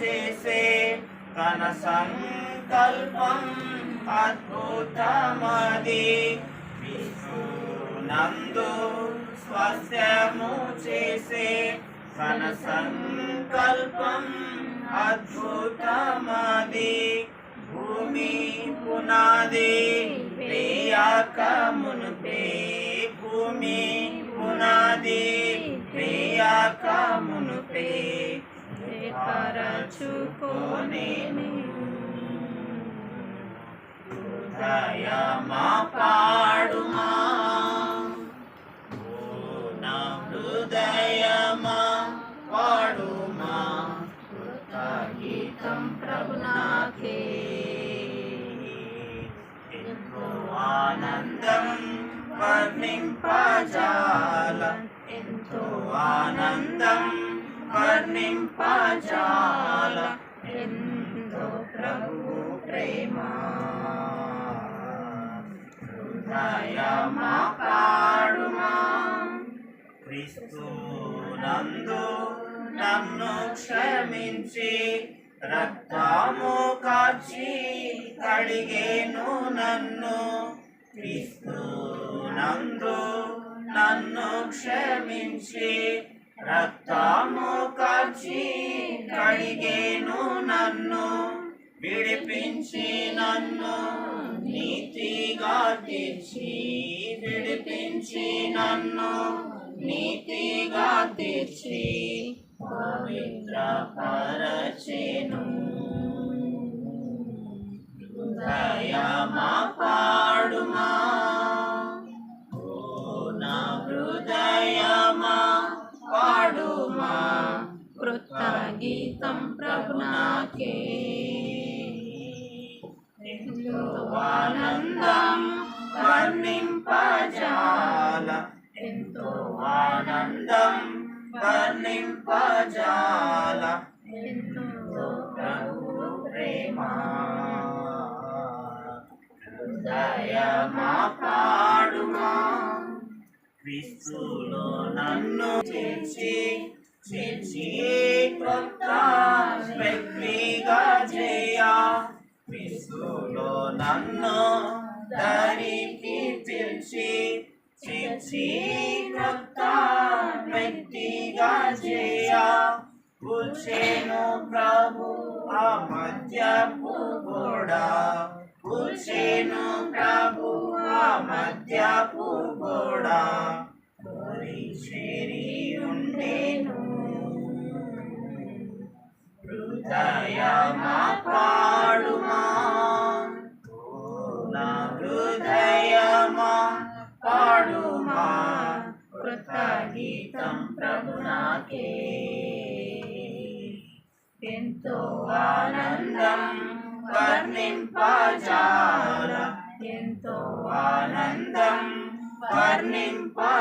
చేసే తన సంకల్పం అద్భుతమది. నందు స్వస్యము చేసే తన సంకల్పం అద్భుతమది. భూమి పునాది వేయాక మునుపే భూమి పునాది వేయాక మునుపే ఏర్పరచుకోనేను హృదయమా పాడుమా నా హృదయమా పాడుమా కృతగీతం ప్రభునాకే ఎంతో ఆనందం వర్ణింపజాల ఎంతో ఆనందం వర్ణింపజాల. ఎంతో ప్రభు ప్రేమ. హృదయమా పాడుమా. క్రీస్తు నందు నన్ను క్షమించి రక్తము కాచి కడిగేను నన్ను. క్రీస్తు నందు నన్ను క్షమించి రక్తము కాచి కడిగేను నన్ను విడిపించి నన్ను నీతిగా తీర్చి విడిపించి నన్ను నీతిగా తీర్చి పవిత్ర పరచేను గీతం ప్రభు ఆనందం వర్ణింపజాల. ఎంతో ఆనందం వర్ణింపజాల. ఎంతో ప్రభు ప్రేమ. హృదయమా పాడుమా? క్రీస్తులో నన్ను చేసి చేర్చి వ్యక్తిగా చేయ క్రీస్తులో నన్ను దారికి పిలిచి చేర్చి కొత్త వ్యక్తిగా చేయ కూర్చేను ప్రభు ఆ మధ్యపు కూడా కూర్చేను ప్రభు ఆ మధ్యపు కూడా నాకే ఎంతో ఆనందం వర్ణింపజాల. ఎంతో ఆనందం వర్ణింపజాల